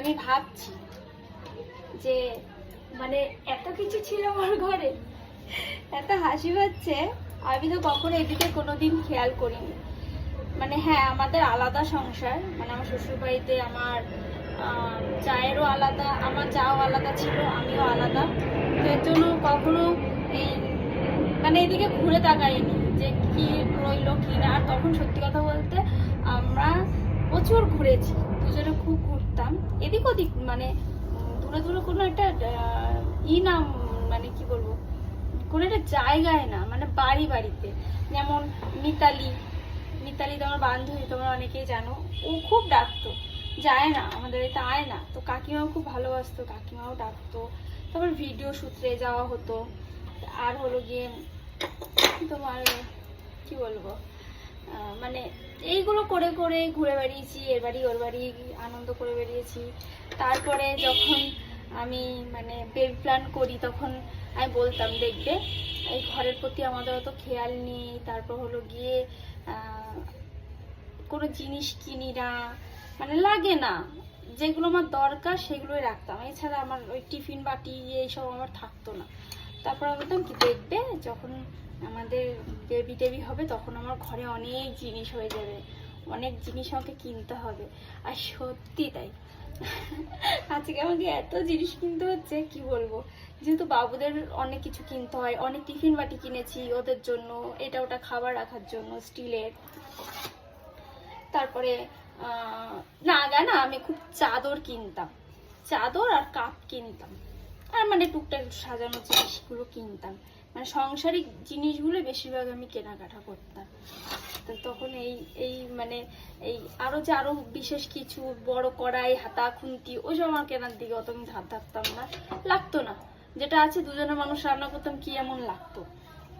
আমি ভাবছি যে মানে এত কিছু ছিল আমার ঘরে, এত হাসি পাচ্ছে আমি তো কখনো এদিকে কোনোদিন খেয়াল করিনি। মানে হ্যাঁ আমাদের আলাদা সংসার মানে আমার শ্বশুরবাড়িতে আমার চায়েরও আলাদা, আমার চাও আলাদা ছিল, আমিও আলাদা। তো এর জন্য কখনো এই মানে এদিকে ঘুরে তাকাইনি যে কি রইল, কি না। আর তখন সত্যি কথা বলতে আমরা প্রচুর ঘুরেছি, দুজনে খুব ঘুরতাম। এদিক ওদিক মানে দূরে দূরে কোনো একটা ই না মানে কি বলব, কোনো একটা জায়গায় না মানে বাড়ি বাড়িতে যেমন মিতালি মিতালি তোমার বান্ধবী, তোমরা অনেকেই জানো, ও খুব ডাকতো। যায় না, আমাদের বাড়িতে আয় না। তো কাকিমাও খুব ভালোবাসতো, কাকিমাও ডাকতো। তারপর ভিডিও সূত্রে যাওয়া হতো। আর হলো গিয়ে তোমার, কি বলব মানে এইগুলো করে করে ঘুরে বেড়িয়েছি, এর বাড়ি ওর বাড়ি আনন্দ করে বেরিয়েছি তারপরে যখন আমি মানে বেবি প্ল্যান করি, তখন আমি বলতাম, দেখবে, এই ঘরের প্রতি আমাদের অত খেয়াল নেই। তারপর হলো গিয়ে কোনো জিনিস কিনি না। মানে লাগে না। যেগুলো আমার দরকার সেগুলোই রাখতাম। এছাড়া আমার ওই টিফিন বাটি, এইসব আমার থাকতো না। তারপর আমি বলতাম কি, দেখবে, যখন আমাদের বেবি টেবি হবে, তখন আমার ঘরে অনেক জিনিস হয়ে যাবে। অনেক জিনিস আমাকে কিনতে হবে। আর সত্যি তাই। আজকে আমাকে এত জিনিস কিনতে হচ্ছে, কি বলব? যেহেতু বাবুদের অনেক কিছু কিনতে হয়, অনেক টিফিন বাটি কিনেছি ওদের জন্য, এটা ওটা খাবার রাখার জন্য, স্টিলের। তারপরে না আগে না, আমি খুব চাদর কিনতাম। চাদর আর কাপ কিনতাম। আর মানে টুকটাক সাজানো জিনিসগুলো কিনতাম। মানে সাংসারিক জিনিসগুলো বেশিরভাগ আমি কেনাকাটা করতাম। তো তখন এই এই মানে এই আরও যে আরও বিশেষ কিছু বড় কড়াই, হাতা, খুন্তি, ওইসব আমার কেনার দিকে অত আমি ধার থাকতাম না। লাগতো না। যেটা আছে দুজনের মানুষ রান্না করতাম, কি এমন লাগতো?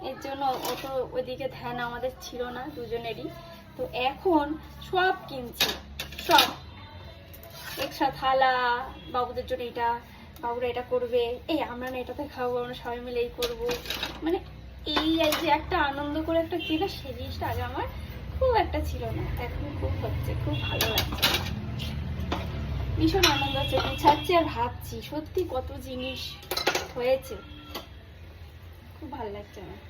এর জন্য অত ওইদিকে ধ্যান আমাদের ছিল না, দুজনেরই। তো এখন সব কিনছি। সব। এক্সট্রা থালা, বাবুদের জন্য এটা বাবুরা এটা করবে। এই, আমরা না এটাতে খাব, আমরা সবাই মিলে এই করব। মানে এই যে একটা আনন্দ করে একটা ছিল সেই জিনিসটা আগে আমার খুব একটা ছিল না। এখন খুব হচ্ছে, খুব ভালো লাগছে। ভীষণ আনন্দ হচ্ছে গুছাচ্ছি আর ভাবছি, সত্যি কত জিনিস হয়েছে। খুব ভালো লাগছে আমার।